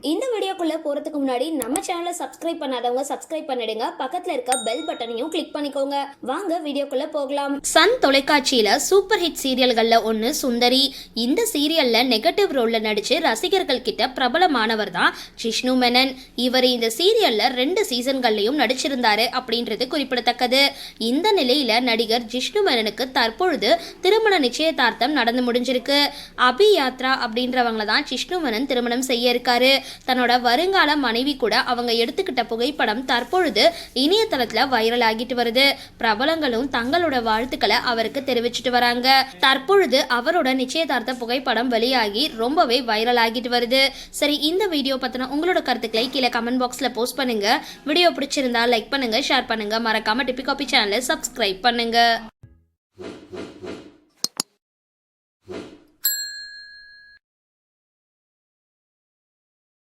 இந்த வீடியோக்குள்ளே போறதுக்கு முன்னாடி நம்ம சேனலை சப்ஸ்கிரைப் பண்ணாதவங்க சப்ஸ்கிரைப் பண்ணிடுங்க. பக்கத்தில் இருக்க பெல் பட்டனையும் கிளிக் பண்ணிக்கோங்க. வாங்க வீடியோக்குள்ளே போகலாம். சன் தொலைக்காட்சியில் சூப்பர் ஹிட் சீரியல்களில் ஒன்னு சுந்தரி. இந்த சீரியலில் நெகட்டிவ் ரோலில் நடிச்சு ரசிகர்கள் கிட்ட பிரபலமானவர் தான் ஜிஷ்ணு மேனன். இவர் இந்த சீரியலில் ரெண்டு சீசன்கள்லையும் நடிச்சிருந்தாரு அப்படின்றது குறிப்பிடத்தக்கது. இந்த நிலையில் நடிகர் ஜிஷ்ணு மேனனுக்கு தற்பொழுது திருமண நிச்சயதார்த்தம் நடந்து முடிஞ்சிருக்கு. அபி யாத்ரா அப்படின்றவங்கள தான் ஜிஷ்ணு மேனன் திருமணம் செய்ய இருக்காரு. தன்னோட வருங்கால மனைவி கூட அவங்க எடுத்துக்கிட்ட புகைப்படம் தற்பொழுது இணையதளத்துல வைரல் ஆகிட்டு வருது. பிரபலங்களும் தங்களோட வாழ்த்துக்களை அவருக்கு தெரிவிச்சிட்டு வராங்க. தற்பொழுது அவரோட நிச்சயதார்த்த புகைப்படம் வெளியாகி ரொம்பவே வைரல் ஆகிட்டு வருது. சரி இந்த வீடியோ பத்தின உங்களோட கருத்துக்களை கீழே கமெண்ட் பாக்ஸ்ல போஸ்ட் பண்ணுங்க. வீடியோ பிடிச்சிருந்தா லைக் பண்ணுங்க ஷேர் பண்ணுங்க. மறக்காம டிபி காபி சேனலை சப்ஸ்கிரைப் பண்ணுங்க.